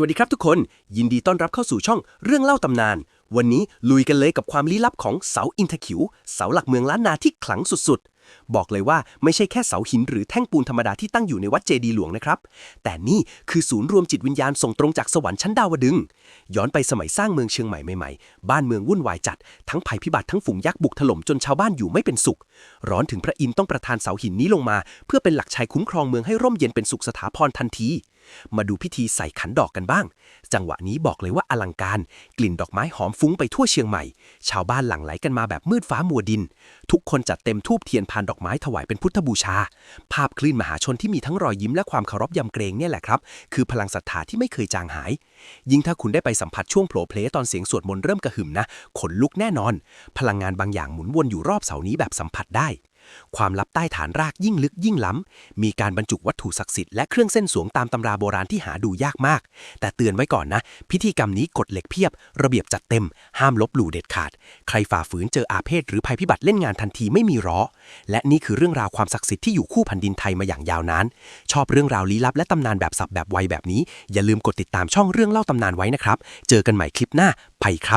วัสดีครับทุกคน ยินดีต้อนรับเข้าสู่ช่องเรื่องเล่าตำนาน วันนี้ลุยกันเลยกับความลี้ลับของเสาอินทขิว เสาหลักเมืองล้านนาที่ขลังสุดๆ บอกเลยว่าไม่ใช่แค่เสาหินหรือแท่งปูนธรรมดาที่ตั้งอยู่ในวัดเจดีหลวงนะครับ แต่นี่คือศูนย์รวมจิตวิญญาณส่งตรงจากสวรรค์ชั้นดาวดึง ย้อนไปสมัยสร้างเมืองเชียงใหม่ใหม่ๆ บ้านเมืองวุ่นวายจัด ทั้งภัยพิบัติทั้งฝูงยักษ์บุกถล่มจนชาวบ้านอยู่ไม่เป็นสุข ร้อนถึงพระอินทร์ต้องประทานเสาหินนี้ลงมา เพื่อเป็นหลักชัยคุ้มครองเมืองให้ร่มเย็นเป็นสุขสถาพรทันที มาดูพิธีใส่ขันดอกกันบ้าง จังหวะนี้บอกเลยว่าอลังการ กลิ่นดอกไม้หอมฟุ้งไปทั่วเชียงใหม่ ชาวบ้านหลั่งไหลกันมาแบบมืดฟ้ามัวดิน ทุกคนจัดเต็มทูบเทียนพานดอกไม้ถวายเป็นพุทธบูชา ภาพคลื่นมหาชนที่มีทั้งรอยยิ้มและความเคารพยำเกรงเนี่ยแหละครับ คือพลังศรัทธาที่ไม่เคยจางหาย ยิ่งถ้าคุณได้ไปสัมผัสช่วงโผล่เพลตอนเสียงสวดมนต์เริ่มกระหึ่มนะขนลุกแน่นอน พลังงานบางอย่างหมุนวนอยู่รอบเสานี้แบบสัมผัสได้ ความลับใต้ฐานรากยิ่งลึกยิ่งล้ำ มีการบรรจุวัตถุศักดิ์สิทธิ์และเครื่องเส้นสวงตามตำราโบราณที่หาดูยากมาก แต่เตือนไว้ก่อนนะ พิธีกรรมนี้กฎเหล็กเพียบ ระเบียบจัดเต็ม ห้ามลบหลู่เด็ดขาด ใครฝ่าฝืนเจออาเพศหรือภัยพิบัติเล่นงานทันทีไม่มีร้อ และนี่คือเรื่องราวความศักดิ์สิทธิ์ที่อยู่คู่แผ่นดินไทยมาอย่างยาวนาน ชอบเรื่องราวลี้ลับและตำนานแบบสับแบบไวแบบนี้ อย่าลืมกดติดตามช่องเรื่องเล่าตำนานไว้นะครับ เจอกันใหม่คลิปหน้าไปครับ